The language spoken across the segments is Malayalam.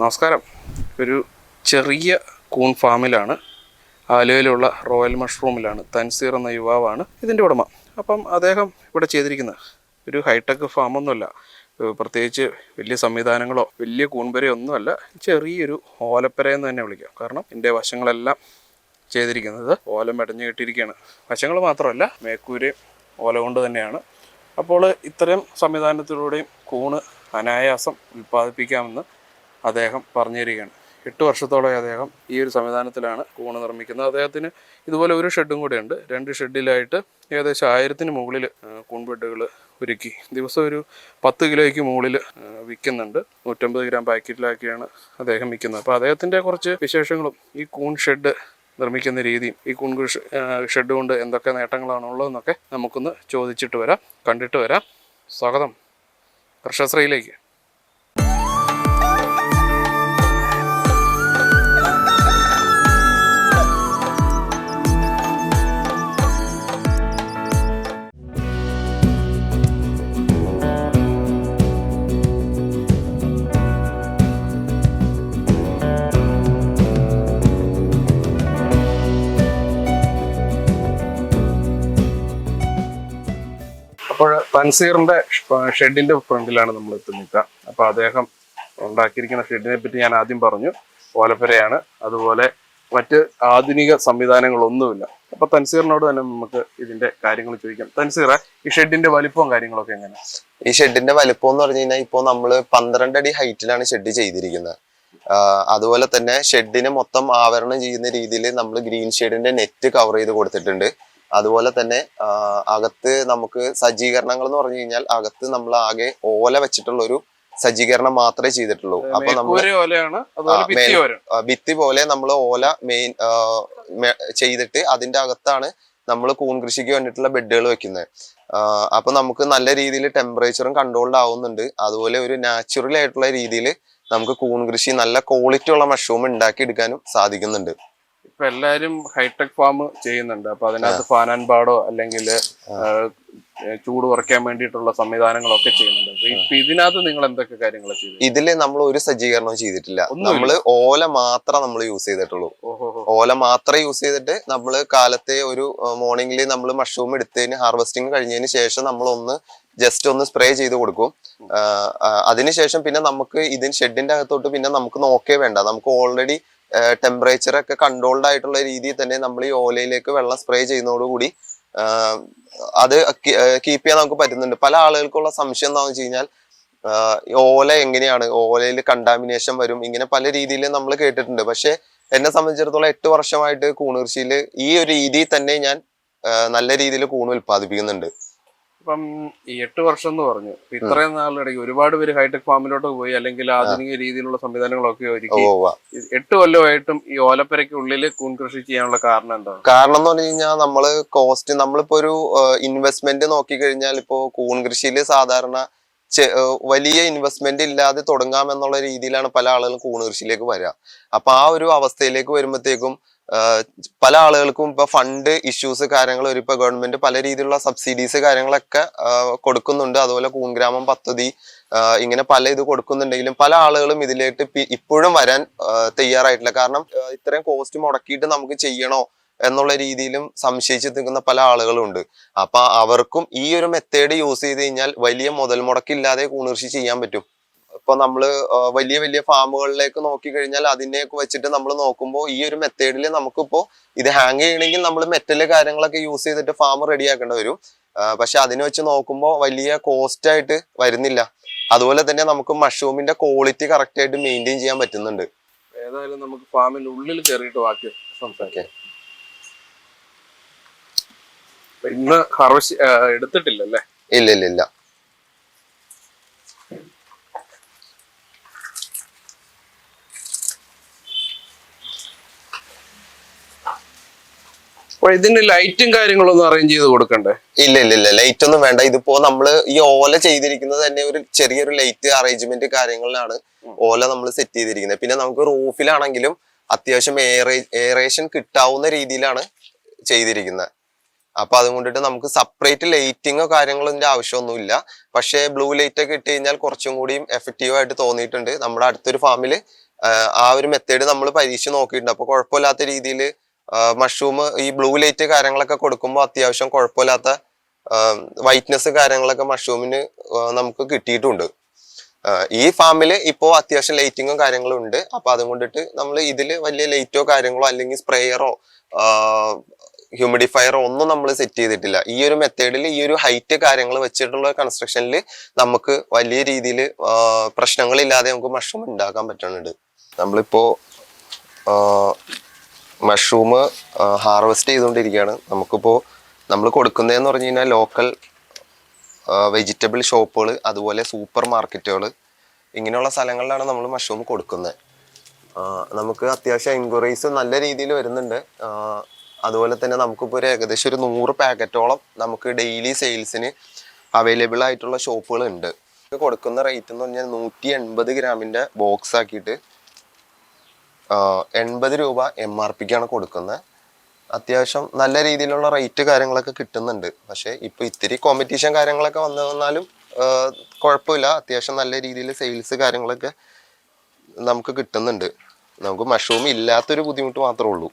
നമസ്കാരം. ഒരു ചെറിയ കൂൺ ഫാമിലാണ്. ആലുവയിലുള്ള റോയൽ മഷ്റൂമിലാണ്. തൻസീർ എന്ന യുവാവാണ് ഇതിന്റെ ഉടമ. അപ്പം അദ്ദേഹം ഇവിടെ ചെയ്തിരിക്കുന്നത് ഒരു ഹൈടെക് ഫാമൊന്നുമല്ല. പ്രത്യേകിച്ച് വലിയ സംവിധാനങ്ങളോ വലിയ കൂൺപരയോ ഒന്നുമല്ല. ചെറിയൊരു ഓലപ്പരയെന്ന് തന്നെ വിളിക്കാം. കാരണം ഇതിന്റെ വശങ്ങളെല്ലാം ചെയ്തിരിക്കുന്നത് ഓല മെടഞ്ഞു കെട്ടിയിരിക്കുകയാണ്. വശങ്ങൾ മാത്രമല്ല മേക്കൂരയും ഓല കൊണ്ട് തന്നെയാണ്. അപ്പോൾ ഇത്തരം സംവിധാനത്തിലൂടെയും കൂണ് അനായാസം ഉൽപ്പാദിപ്പിക്കാമെന്ന് അദ്ദേഹം പറഞ്ഞു തരികയാണ് എട്ട് വർഷത്തോളം അദ്ദേഹം ഈ ഒരു സംവിധാനത്തിലാണ് കൂണ് നിർമ്മിക്കുന്നത്. അദ്ദേഹത്തിന് ഇതുപോലെ ഒരു ഷെഡും കൂടെ ഉണ്ട്. രണ്ട് ഷെഡിലായിട്ട് ഏകദേശം ആയിരത്തിന് മുകളിൽ കൂൺ ബെഡുകൾ ഒരുക്കി. ദിവസം ഒരു പത്ത് കിലോയ്ക്ക് മുകളിൽ വിൽക്കുന്നുണ്ട്. നൂറ്റമ്പത് ഗ്രാം പാക്കറ്റിലാക്കിയാണ് അദ്ദേഹം വിൽക്കുന്നത്. അപ്പോൾ അദ്ദേഹത്തിന്റെ കുറച്ച് വിശേഷങ്ങളും ഈ കൂൺ ഷെഡ് നിർമ്മിക്കുന്ന രീതിയും ഈ കൂൺ ഷെഡ് കൊണ്ട് എന്തൊക്കെ നേട്ടങ്ങളാണ് ഉള്ളതെന്നൊക്കെ നമുക്കൊന്ന് ചോദിച്ചിട്ട് വരാം കണ്ടിട്ട് വരാം. സ്വാഗതം. കർഷശ്രീയിലേക്ക് തൻസീറിന്റെ ഷെഡിന്റെ ഫ്രണ്ടിലാണ് നമ്മൾ എത്തി നിൽക്കുക അപ്പൊ അദ്ദേഹം ഉണ്ടാക്കിയിരിക്കുന്ന ഷെഡിനെ പറ്റി ഞാൻ ആദ്യം പറഞ്ഞു. ഓലപ്പുരയാണ്. അതുപോലെ മറ്റ് ആധുനിക സംവിധാനങ്ങളൊന്നുമില്ല. അപ്പൊ തൻസീറിനോട് തന്നെ നമുക്ക് ഇതിന്റെ കാര്യങ്ങൾ ചോദിക്കാം. തൻസീറ ഈ ഷെഡിന്റെ വലിപ്പവും കാര്യങ്ങളൊക്കെ എങ്ങനെ ഈ ഷെഡിന്റെ വലിപ്പം എന്ന് പറഞ്ഞു കഴിഞ്ഞാൽ ഇപ്പോൾ നമ്മൾ പന്ത്രണ്ട് അടി ഹൈറ്റിലാണ് ഷെഡ് ചെയ്തിരിക്കുന്നത്. അതുപോലെ തന്നെ ഷെഡിന് മൊത്തം ആവരണം ചെയ്യുന്ന രീതിയിൽ നമ്മൾ ഗ്രീൻ ഷെഡിന്റെ നെറ്റ് കവർ ചെയ്ത് കൊടുത്തിട്ടുണ്ട്. അതുപോലെ തന്നെ അകത്ത് നമുക്ക് സജ്ജീകരണങ്ങൾ എന്ന് പറഞ്ഞു കഴിഞ്ഞാൽ അകത്ത് നമ്മൾ ആകെ ഓല വെച്ചിട്ടുള്ള ഒരു സജ്ജീകരണം മാത്രമേ ചെയ്തിട്ടുള്ളൂ. അപ്പൊ നമ്മൾ ഭിത്തി പോലെ നമ്മൾ ഓല മെയിൻ ചെയ്തിട്ട് അതിന്റെ അകത്താണ് നമ്മൾ കൂൺ കൃഷിക്ക് വേണ്ടിയിട്ടുള്ള ബെഡുകൾ വെക്കുന്നത്. അപ്പൊ നമുക്ക് നല്ല രീതിയിൽ ടെമ്പറേച്ചറും കൺട്രോൾഡ് ആവുന്നുണ്ട്. അതുപോലെ ഒരു നാച്ചുറൽ ആയിട്ടുള്ള രീതിയിൽ നമുക്ക് കൂൺ കൃഷി നല്ല ക്വാളിറ്റി ഉള്ള മഷ്റൂം ഉണ്ടാക്കി എടുക്കാനും സാധിക്കുന്നുണ്ട്. ഇപ്പൊ എല്ലാരും ഹൈടെക് ഫാം ചെയ്യുന്നുണ്ട്. അപ്പൊ അതിനകത്ത് ഫാനാൻ പാടോ അല്ലെങ്കിൽ ചൂട് കുറയ്ക്കാൻ വേണ്ടിയിട്ടുള്ള സംവിധാനങ്ങളൊക്കെ ചെയ്യുന്നുണ്ട്. ഇപ്പൊ ഇതിനകത്ത് നിങ്ങൾ എന്തൊക്കെ കാര്യങ്ങൾ ചെയ്തു? ഇതിൽ നമ്മൾ ഒരു സജ്ജീകരണവും ചെയ്തിട്ടില്ല. നമ്മൾ നമ്മൾ ഓല മാത്രം നമ്മൾ യൂസ് ചെയ്തിട്ടുള്ളൂ. ഓല മാത്രം യൂസ് ചെയ്തിട്ട് നമ്മൾ കാലത്തെ ഒരു മോർണിംഗിൽ നമ്മൾ മഷ്റൂം എടുത്തതിന് ഹാർവെസ്റ്റിംഗ് കഴിഞ്ഞതിന് ശേഷം നമ്മൾ ഒന്ന് ജസ്റ്റ് ഒന്ന് സ്പ്രേ ചെയ്ത് കൊടുക്കും. അതിനുശേഷം പിന്നെ നമുക്ക് ഇതിന് ഷെഡിന്റെ അകത്തോട്ട് പിന്നെ നമുക്ക് നോക്കേ വേണ്ട. നമുക്ക് ഓൾറെഡി ടെമ്പറേച്ചർ ഒക്കെ കൺട്രോൾഡ് ആയിട്ടുള്ള രീതിയിൽ തന്നെ നമ്മൾ ഈ ഓലയിലേക്ക് വെള്ളം സ്പ്രേ ചെയ്യുന്നതോടുകൂടി അത് കീപ്പ് ചെയ്യാൻ നമുക്ക് പറ്റുന്നുണ്ട്. പല ആളുകൾക്കുള്ള സംശയം എന്താണെന്ന് വെച്ച് കഴിഞ്ഞാൽ ഓല എങ്ങനെയാണ്? ഓലയിൽ കണ്ടാമിനേഷൻ വരും. ഇങ്ങനെ പല രീതിയിൽ നമ്മൾ കേട്ടിട്ടുണ്ട്. പക്ഷെ എന്നെ സംബന്ധിച്ചിടത്തോളം എട്ട് വർഷമായിട്ട് കൂണുകൃഷിയിൽ ഈ ഒരു രീതിയിൽ തന്നെ ഞാൻ നല്ല രീതിയിൽ കൂണ് ഉൽപ്പാദിപ്പിക്കുന്നുണ്ട്. ഇപ്പം ഈ എട്ട് വർഷം എന്ന് പറഞ്ഞു. ഇത്രയും നാളിടയ്ക്ക് ഒരുപാട് പേര് ഹൈടെക് ഫാമിലോട്ട് പോയി അല്ലെങ്കിൽ ആധുനിക രീതിയിലുള്ള സംവിധാനങ്ങളൊക്കെ ഒരുക്കി. എട്ട് കൊല്ലമായിട്ടും ഈ ഓലപ്പരയ്ക്ക് കൂൺകൃഷി കൂൺ കൃഷി ചെയ്യാനുള്ള കാരണം എന്താണ് കാരണം എന്ന് പറഞ്ഞു കഴിഞ്ഞാൽ നമ്മൾ കോസ്റ്റ് നമ്മളിപ്പോ ഒരു ഇൻവെസ്റ്റ്മെന്റ് നോക്കി കഴിഞ്ഞാൽ ഇപ്പോ കൂൺ കൃഷിയിൽ സാധാരണ വലിയ ഇൻവെസ്റ്റ്മെന്റ് ഇല്ലാതെ തുടങ്ങാമെന്നുള്ള രീതിയിലാണ് പല ആളുകളും കൂൺ കൃഷിയിലേക്ക് വരിക അപ്പൊ ആ ഒരു അവസ്ഥയിലേക്ക് വരുമ്പോഴത്തേക്കും പല ആളുകൾക്കും ഇപ്പൊ ഫണ്ട് ഇഷ്യൂസ് കാര്യങ്ങൾ ഒരു ഇപ്പൊ ഗവൺമെന്റ് പല രീതിയിലുള്ള സബ്സിഡീസ് കാര്യങ്ങളൊക്കെ കൊടുക്കുന്നുണ്ട്. അതുപോലെ കൂൺഗ്രാമം പദ്ധതി ഇങ്ങനെ പല ഇത് കൊടുക്കുന്നുണ്ടെങ്കിലും പല ആളുകളും ഇതിലേക്ക് ഇപ്പോഴും വരാൻ തയ്യാറായിട്ടില്ല. കാരണം ഇത്രയും കോസ്റ്റ് മുടക്കിയിട്ട് നമുക്ക് ചെയ്യണോ എന്നുള്ള രീതിയിലും സംശയിച്ച് നിൽക്കുന്ന പല ആളുകളുണ്ട്. അപ്പൊ അവർക്കും ഈ ഒരു മെത്തേഡ് യൂസ് ചെയ്ത് കഴിഞ്ഞാൽ വലിയ മുതൽ മുടക്കില്ലാതെ കൂണുകൃഷി ചെയ്യാൻ പറ്റും. ഇപ്പൊ നമ്മൾ വലിയ വലിയ ഫാമുകളിലേക്ക് നോക്കി കഴിഞ്ഞാൽ അതിനെയൊക്കെ വെച്ചിട്ട് നമ്മൾ നോക്കുമ്പോൾ ഈ ഒരു മെത്തേഡിൽ നമുക്കിപ്പോ ഇത് ഹാങ് ചെയ്യണമെങ്കിൽ നമ്മൾ മെറ്റൽ കാര്യങ്ങളൊക്കെ യൂസ് ചെയ്തിട്ട് ഫാം റെഡിയാക്കേണ്ടി വരും. പക്ഷെ അതിനെ വെച്ച് നോക്കുമ്പോൾ വലിയ കോസ്റ്റ് ആയിട്ട് വരുന്നില്ല. അതുപോലെ തന്നെ നമുക്ക് മഷ്റൂമിന്റെ ക്വാളിറ്റി കറക്റ്റ് ആയിട്ട് മെയിന്റെയിൻ ചെയ്യാൻ പറ്റുന്നുണ്ട്. ഏതായാലും നമുക്ക് ഫാമിന്റെ ഉള്ളിൽ കയറിയിട്ട് ബാക്കി സംസാരിക്കാം. ഇന്ന് ഹാർവസ്റ്റ് എടുത്തിട്ടില്ല അല്ലേ ഇല്ല ഇല്ല ഇല്ല. അപ്പൊ ഇതിന് ലൈറ്റും കാര്യങ്ങളൊന്നും അറേഞ്ച് ചെയ്ത് കൊടുക്കണ്ടേ? ഇല്ല ഇല്ല ഇല്ല. ലൈറ്റ് ഒന്നും വേണ്ട. ഇതിപ്പോ നമ്മൾ ഈ ഓല ചെയ്തിരിക്കുന്നത് തന്നെ ഒരു ചെറിയൊരു ലൈറ്റ് അറേഞ്ച്മെന്റ് കാര്യങ്ങളിലാണ് ഓല നമ്മൾ സെറ്റ് ചെയ്തിരിക്കുന്നത്. പിന്നെ നമുക്ക് റൂഫിലാണെങ്കിലും അത്യാവശ്യം എയറേഷൻ കിട്ടാവുന്ന രീതിയിലാണ് ചെയ്തിരിക്കുന്നത്. അപ്പൊ അതും കൊണ്ടിട്ട് നമുക്ക് സെപ്പറേറ്റ് ലൈറ്റിങ്ങോ കാര്യങ്ങളോ ആവശ്യമൊന്നുമില്ല. പക്ഷേ ബ്ലൂ ലൈറ്റ് ഒക്കെ ഇട്ട് കഴിഞ്ഞാൽ കുറച്ചും കൂടിയും എഫക്റ്റീവ് ആയിട്ട് തോന്നിയിട്ടുണ്ട്. നമ്മുടെ അടുത്തൊരു ഫാമിൽ ആ ഒരു മെത്തേഡ് നമ്മൾ പരീക്ഷ നോക്കിയിട്ടുണ്ട്. അപ്പൊ കുഴപ്പമില്ലാത്ത രീതിയിൽ മഷ്റൂം ഈ ബ്ലൂ ലൈറ്റ് കാര്യങ്ങളൊക്കെ കൊടുക്കുമ്പോൾ അത്യാവശ്യം കുഴപ്പമില്ലാത്ത വൈറ്റ്നസ് കാര്യങ്ങളൊക്കെ മഷ്റൂമിന് നമുക്ക് കിട്ടിയിട്ടുണ്ട്. ഈ ഫാമിൽ ഇപ്പോൾ അത്യാവശ്യം ലൈറ്റിങ്ങും കാര്യങ്ങളും ഉണ്ട്. അപ്പൊ അതും കൊണ്ടിട്ട് നമ്മൾ ഇതിൽ വലിയ ലൈറ്റോ കാര്യങ്ങളോ അല്ലെങ്കിൽ സ്പ്രേയറോ ഹ്യൂമിഡിഫയറോ ഒന്നും നമ്മൾ സെറ്റ് ചെയ്തിട്ടില്ല. ഈ ഒരു മെത്തേഡിൽ ഈ ഒരു ഹൈറ്റ് കാര്യങ്ങൾ വെച്ചിട്ടുള്ള കൺസ്ട്രക്ഷനിൽ നമുക്ക് വലിയ രീതിയിൽ പ്രശ്നങ്ങളില്ലാതെ നമുക്ക് മഷ്റൂം ഉണ്ടാക്കാൻ പറ്റുന്നുണ്ട് നമ്മളിപ്പോ മഷ്റൂം ഹാർവെസ്റ്റ് ചെയ്തുകൊണ്ടിരിക്കുകയാണ്. നമുക്കിപ്പോൾ നമ്മൾ കൊടുക്കുന്നതെന്ന് പറഞ്ഞു കഴിഞ്ഞാൽ ലോക്കൽ വെജിറ്റബിൾ ഷോപ്പുകൾ അതുപോലെ സൂപ്പർ മാർക്കറ്റുകൾ ഇങ്ങനെയുള്ള സ്ഥലങ്ങളിലാണ് നമ്മൾ മഷ്റൂം കൊടുക്കുന്നത്. നമുക്ക് അത്യാവശ്യം എൻക്വയറീസ് നല്ല രീതിയിൽ വരുന്നുണ്ട്. അതുപോലെ തന്നെ നമുക്കിപ്പോൾ ഒരു ഏകദേശം ഒരു നൂറ് പാക്കറ്റോളം നമുക്ക് ഡെയിലി സെയിൽസിന് അവൈലബിൾ ആയിട്ടുള്ള ഷോപ്പുകൾ ഉണ്ട്. കൊടുക്കുന്ന റേറ്റ് എന്ന് പറഞ്ഞാൽ നൂറ്റി എൺപത് ഗ്രാമിന്റെ ബോക്സ് ആക്കിയിട്ട് എൺപത് രൂപ എം ആർ പിക്കാണ് കൊടുക്കുന്നത് അത്യാവശ്യം നല്ല രീതിയിലുള്ള റേറ്റ് കാര്യങ്ങളൊക്കെ കിട്ടുന്നുണ്ട്. പക്ഷേ ഇപ്പോൾ ഇത്തിരി കോമ്പറ്റീഷൻ കാര്യങ്ങളൊക്കെ വന്നു വന്നാലും കുഴപ്പമില്ല. അത്യാവശ്യം നല്ല രീതിയിൽ സെയിൽസ് കാര്യങ്ങളൊക്കെ നമുക്ക് കിട്ടുന്നുണ്ട്. നമുക്ക് മഷ്റൂം ഇല്ലാത്തൊരു ബുദ്ധിമുട്ട് മാത്രമേ ഉള്ളൂ.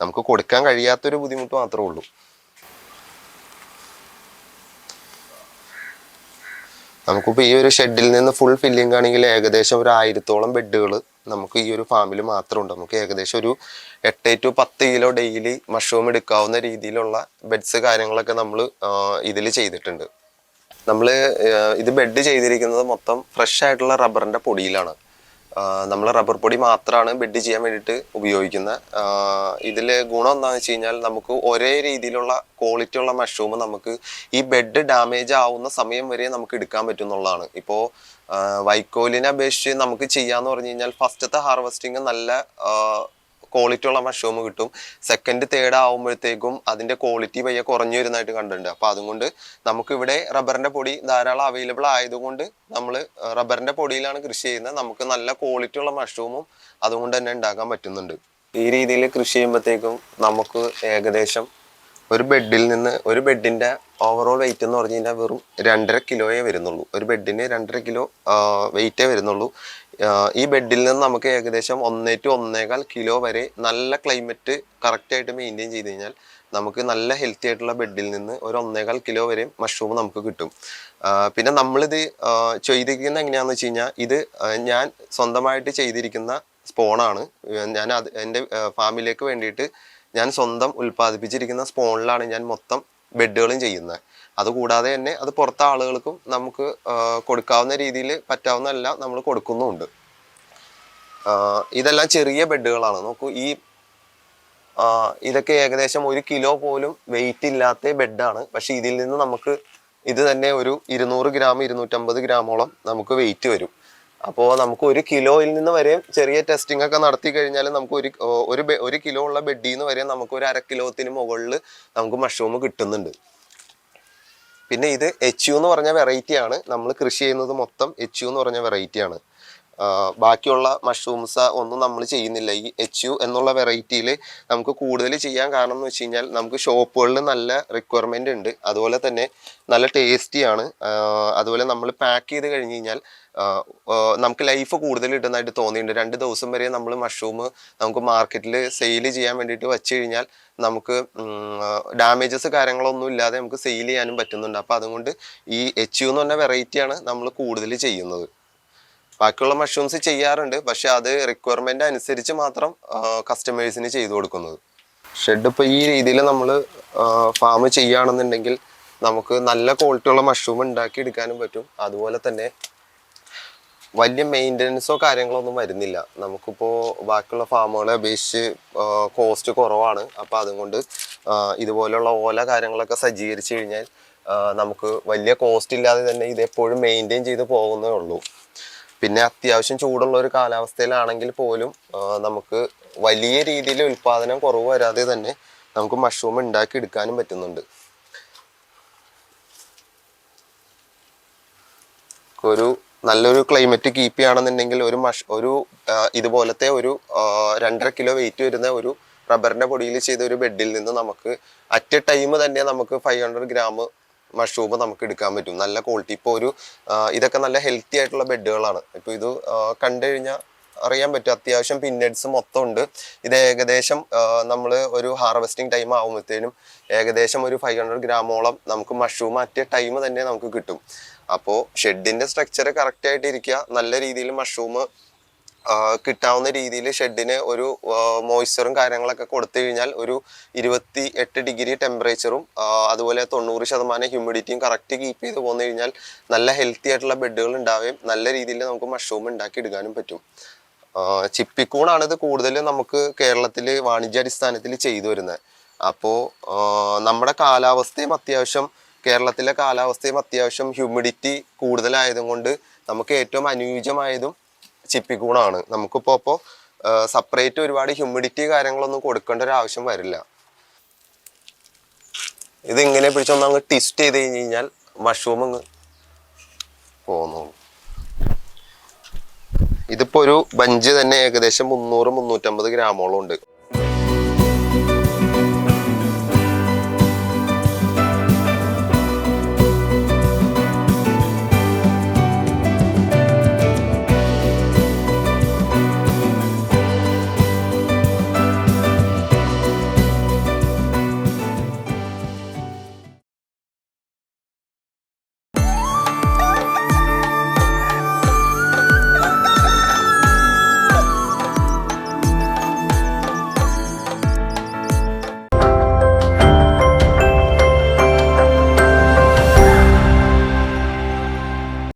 നമുക്ക് കൊടുക്കാൻ കഴിയാത്തൊരു ബുദ്ധിമുട്ട് മാത്രമേ ഉള്ളൂ. നമുക്കിപ്പോൾ ഈ ഒരു ഷെഡിൽ നിന്ന് ഫുൾ ഫില്ലിംഗ് ആണെങ്കിൽ ഏകദേശം ഒരു ആയിരത്തോളം ബെഡുകൾ നമുക്ക് ഈ ഒരു ഫാമിൽ മാത്രം ഉണ്ട്. നമുക്ക് ഏകദേശം ഒരു എട്ട് ടു പത്ത് കിലോ ഡെയിലി മഷ്റൂം എടുക്കാവുന്ന രീതിയിലുള്ള ബെഡ്സ് കാര്യങ്ങളൊക്കെ നമ്മൾ ഇതിൽ ചെയ്തിട്ടുണ്ട്. നമ്മൾ ഇത് ബെഡ് ചെയ്തിരിക്കുന്നത് മൊത്തം ഫ്രഷ് ആയിട്ടുള്ള റബ്ബറിന്റെ പൊടിയിലാണ്. നമ്മൾ റബ്ബർ പൊടി മാത്രമാണ് ബെഡ് ചെയ്യാൻ വേണ്ടിയിട്ട് ഉപയോഗിക്കുന്നത് ഇതിൽ ഗുണം എന്താണെന്ന് വെച്ച് കഴിഞ്ഞാൽ നമുക്ക് ഒരേ രീതിയിലുള്ള ക്വാളിറ്റി ഉള്ള മഷ്റൂം നമുക്ക് ഈ ബെഡ് ഡാമേജ് ആവുന്ന സമയം വരെ നമുക്ക് എടുക്കാൻ പറ്റും എന്നുള്ളതാണ് ഇപ്പോൾ വൈക്കോലിനെ അപേക്ഷിച്ച് നമുക്ക് ചെയ്യാന്ന് പറഞ്ഞു കഴിഞ്ഞാൽ ഫസ്റ്റത്തെ ഹാർവസ്റ്റിംഗ് നല്ല ക്വാളിറ്റി ഉള്ള മഷ്റൂം കിട്ടും. സെക്കൻഡ് തേർഡ് ആവുമ്പോഴത്തേക്കും അതിന്റെ ക്വാളിറ്റി പയ്യെ കുറഞ്ഞു വരുന്നതായിട്ട് കണ്ടിട്ടുണ്ട്. അപ്പോൾ അതുകൊണ്ട് നമുക്കിവിടെ റബ്ബറിന്റെ പൊടി ധാരാളം അവൈലബിൾ ആയതുകൊണ്ട് നമ്മൾ റബ്ബറിന്റെ പൊടിയിലാണ് കൃഷി ചെയ്യുന്നത്. നമുക്ക് നല്ല ക്വാളിറ്റി ഉള്ള മഷ്റൂമും അതുകൊണ്ട് തന്നെ ഉണ്ടാക്കാൻ പറ്റുന്നുണ്ട്. ഈ രീതിയിൽ കൃഷി ചെയ്യുമ്പോഴത്തേക്കും നമുക്ക് ഏകദേശം ഒരു ബെഡിൽ നിന്ന് ഒരു ബെഡിന്റെ ഓവറോൾ വെയിറ്റ് എന്ന് പറഞ്ഞു കഴിഞ്ഞാൽ വെറും രണ്ടര കിലോയേ വരുന്നുള്ളൂ. ഒരു ബെഡിന് രണ്ടര കിലോ വെയിറ്റേ വരുന്നുള്ളൂ. ഈ ബെഡിൽ നിന്ന് നമുക്ക് ഏകദേശം ഒന്നേ ടു ഒന്നേകാൽ കിലോ വരെ നല്ല ക്ലൈമറ്റ് കറക്റ്റ് ആയിട്ട് മെയിന്റെയിൻ ചെയ്ത് കഴിഞ്ഞാൽ നമുക്ക് നല്ല ഹെൽത്തി ആയിട്ടുള്ള ബെഡിൽ നിന്ന് ഒരു ഒന്നേകാൽ കിലോ വരെ മഷ്റൂം നമുക്ക് കിട്ടും. പിന്നെ നമ്മളിത് ചെയ്തിരിക്കുന്ന എങ്ങനെയാണെന്ന് വെച്ച് കഴിഞ്ഞാൽ ഇത് ഞാൻ സ്വന്തമായിട്ട് ചെയ്തിരിക്കുന്ന സ്പോണാണ് ഞാൻ അത് എന്റെ ഫാമിലേക്ക് വേണ്ടിയിട്ട് ഞാൻ സ്വന്തം ഉൽപ്പാദിപ്പിച്ചിരിക്കുന്ന സ്പോണിലാണ് ഞാൻ മൊത്തം ബെഡുകളും ചെയ്യുന്നത്. അതുകൂടാതെ തന്നെ അത് പുറത്തെ ആളുകൾക്കും നമുക്ക് കൊടുക്കാവുന്ന രീതിയിൽ പറ്റാവുന്നതെല്ലാം നമ്മൾ കൊടുക്കുന്നുമുണ്ട്. ഇതെല്ലാം ചെറിയ ബെഡുകളാണ്. നോക്കൂ ഈ ഇതൊക്കെ ഏകദേശം ഒരു കിലോ പോലും വെയിറ്റ് ഇല്ലാത്ത ബെഡാണ്. പക്ഷെ ഇതിൽ നിന്ന് നമുക്ക് ഇത് തന്നെ ഒരു ഇരുന്നൂറ് ഗ്രാം ഇരുന്നൂറ്റമ്പത് ഗ്രാമോളം നമുക്ക് വെയിറ്റ് വരും. അപ്പോൾ നമുക്ക് ഒരു കിലോയിൽ നിന്ന് വരെ ചെറിയ ടെസ്റ്റിംഗ് ഒക്കെ നടത്തി കഴിഞ്ഞാൽ നമുക്ക് ഒരു ഒരു ഒരു കിലോ ഉള്ള ബെഡിൽ നിന്ന് വരെ നമുക്ക് ഒരു അര കിലോത്തിന് മുകളിൽ നമുക്ക് മഷ്റൂം കിട്ടുന്നുണ്ട്. പിന്നെ ഇത് എച്ച് യു എന്ന് പറഞ്ഞ വെറൈറ്റിയാണ് നമ്മൾ കൃഷി ചെയ്യുന്നത് മൊത്തം എച്ച് യു എന്ന് പറഞ്ഞ വെറൈറ്റി ആണ്. ആ, ബാക്കിയുള്ള മഷ്റൂംസ് ഒന്നും നമ്മൾ ചെയ്യുന്നില്ല. ഈ എച്ച് യു എന്നുള്ള വെറൈറ്റിയിൽ നമുക്ക് കൂടുതൽ ചെയ്യാൻ കാരണം എന്ന് വെച്ച് കഴിഞ്ഞാൽ നമുക്ക് ഷോപ്പുകളിൽ നല്ല റിക്വയർമെന്റ് ഉണ്ട്. അതുപോലെ തന്നെ നല്ല ടേസ്റ്റിയാണ് അതുപോലെ നമ്മൾ പാക്ക് ചെയ്ത് കഴിഞ്ഞ് കഴിഞ്ഞാൽ നമുക്ക് ലൈഫ് കൂടുതൽ ഇടുന്നതായിട്ട് തോന്നിയിട്ടുണ്ട്. രണ്ട് ദിവസം വരെ നമ്മൾ മഷ്റൂം നമുക്ക് മാർക്കറ്റിൽ സെയിൽ ചെയ്യാൻ വേണ്ടിയിട്ട് വെച്ച് കഴിഞ്ഞാൽ നമുക്ക് ഡാമേജസ് കാര്യങ്ങളൊന്നും ഇല്ലാതെ നമുക്ക് സെയിൽ ചെയ്യാനും പറ്റുന്നുണ്ട്. അപ്പോൾ അതുകൊണ്ട് ഈ എച്ച് യു എന്ന് പറഞ്ഞ വെറൈറ്റിയാണ് നമ്മൾ കൂടുതൽ ചെയ്യുന്നത്. ബാക്കിയുള്ള മഷ്റൂംസ് ചെയ്യാറുണ്ട്. പക്ഷെ അത് റിക്വയർമെന്റ് അനുസരിച്ച് മാത്രം കസ്റ്റമേഴ്സിന് ചെയ്തു കൊടുക്കുന്നത്. ഷെഡ് ഇപ്പോൾ ഈ രീതിയിൽ നമ്മൾ ഫാം ചെയ്യുകയാണെന്നുണ്ടെങ്കിൽ നമുക്ക് നല്ല ക്വാളിറ്റി ഉള്ള മഷ്റൂം ഉണ്ടാക്കി എടുക്കാനും പറ്റും. അതുപോലെ തന്നെ വലിയ മെയിന്റനൻസോ കാര്യങ്ങളോ ഒന്നും വരുന്നില്ല. നമുക്കിപ്പോൾ ബാക്കിയുള്ള ഫാമുകളെ അപേക്ഷിച്ച് കോസ്റ്റ് കുറവാണ്. അപ്പോൾ അതുകൊണ്ട് ഇതുപോലെയുള്ള ഓല കാര്യങ്ങളൊക്കെ സജ്ജീകരിച്ച് കഴിഞ്ഞാൽ നമുക്ക് വലിയ കോസ്റ്റ് ഇല്ലാതെ തന്നെ ഇത് എപ്പോഴും മെയിന്റെയിൻ ചെയ്ത് പോകുന്നേ ഉള്ളൂ. പിന്നെ അത്യാവശ്യം ചൂടുള്ള ഒരു കാലാവസ്ഥയിലാണെങ്കിൽ പോലും നമുക്ക് വലിയ രീതിയിൽ ഉൽപാദനം കുറവ് വരാതെ തന്നെ നമുക്ക് മഷ്റൂം ഉണ്ടാക്കി എടുക്കാനും പറ്റുന്നുണ്ട്. ഒരു നല്ലൊരു ക്ലൈമറ്റ് കീപ്പ് ചെയ്യുകയാണെന്നുണ്ടെങ്കിൽ ഒരു മഷ് ഒരു ഇതുപോലത്തെ ഒരു രണ്ടര കിലോ വെയിറ്റ് വരുന്ന ഒരു റബ്ബറിന്റെ പൊടിയിൽ ചെയ്ത ഒരു ബെഡിൽ നിന്ന് നമുക്ക് അറ്റ് ടൈം തന്നെ നമുക്ക് ഫൈവ് ഹൺഡ്രഡ് ഗ്രാം മഷ്റൂം നമുക്ക് എടുക്കാൻ പറ്റും. നല്ല ക്വാളിറ്റി ഇപ്പോൾ ഒരു ഇതൊക്കെ നല്ല ഹെൽത്തി ആയിട്ടുള്ള ബെഡുകളാണ്. ഇപ്പോൾ ഇത് കണ്ടു കഴിഞ്ഞാൽ അറിയാൻ പറ്റും. അത്യാവശ്യം പിന്നഡ്സ് മൊത്തം ഉണ്ട് ഇത് ഏകദേശം നമ്മൾ ഒരു ഹാർവെസ്റ്റിംഗ് ടൈം ആകുമ്പോഴത്തേനും ഏകദേശം ഒരു ഫൈവ് ഹൺഡ്രഡ് ഗ്രാമോളം നമുക്ക് മഷ്റൂം മാറ്റിയ ടൈം തന്നെ നമുക്ക് കിട്ടും. അപ്പോൾ ഷെഡിന്റെ സ്ട്രക്ചർ കറക്റ്റ് ആയിട്ട് ഇരിക്കുക നല്ല രീതിയിൽ മഷ്റൂം കിട്ടാവുന്ന രീതിയിൽ ഷെഡിന് ഒരു മോയ്സ്ചറും കാര്യങ്ങളൊക്കെ കൊടുത്തു കഴിഞ്ഞാൽ ഒരു ഇരുപത്തി എട്ട് ഡിഗ്രി ടെമ്പറേച്ചറും അതുപോലെ തൊണ്ണൂറ് ശതമാനം ഹ്യൂമിഡിറ്റിയും കറക്റ്റ് കീപ്പ് ചെയ്ത് പോന്നു കഴിഞ്ഞാൽ നല്ല ഹെൽത്തി ആയിട്ടുള്ള ബെഡുകൾ ഉണ്ടാവുകയും നല്ല രീതിയിൽ നമുക്ക് മഷ്റൂം ഉണ്ടാക്കി എടുക്കാനും പറ്റും. ചിപ്പിക്കൂണാണ് ഇത് കൂടുതലും നമുക്ക് കേരളത്തിൽ വാണിജ്യാടിസ്ഥാനത്തിൽ ചെയ്തു വരുന്നത്. അപ്പോൾ നമ്മുടെ കാലാവസ്ഥയും അത്യാവശ്യം കേരളത്തിലെ കാലാവസ്ഥയും അത്യാവശ്യം ഹ്യൂമിഡിറ്റി കൂടുതലായതും കൊണ്ട് നമുക്ക് ഏറ്റവും അനുയോജ്യമായതും ചിപ്പിക്കൂണാണ് നമുക്കിപ്പോൾ ഇപ്പോൾ സെപ്പറേറ്റ് ഒരുപാട് ഹ്യൂമിഡിറ്റി കാര്യങ്ങളൊന്നും കൊടുക്കേണ്ട ഒരു ആവശ്യം വരില്ല. ഇത് ഇങ്ങനെ പിടിച്ചൊന്ന് അങ്ങ് ട്വിസ്റ്റ് ചെയ്ത് കഴിഞ്ഞ് കഴിഞ്ഞാൽ മഷ്റൂം അങ്ങ് പോന്നോളൂ. ഇതിപ്പോ ഒരു ബഞ്ച് തന്നെ ഏകദേശം മുന്നൂറ് മുന്നൂറ്റമ്പത് ഗ്രാമോളം ഉണ്ട്.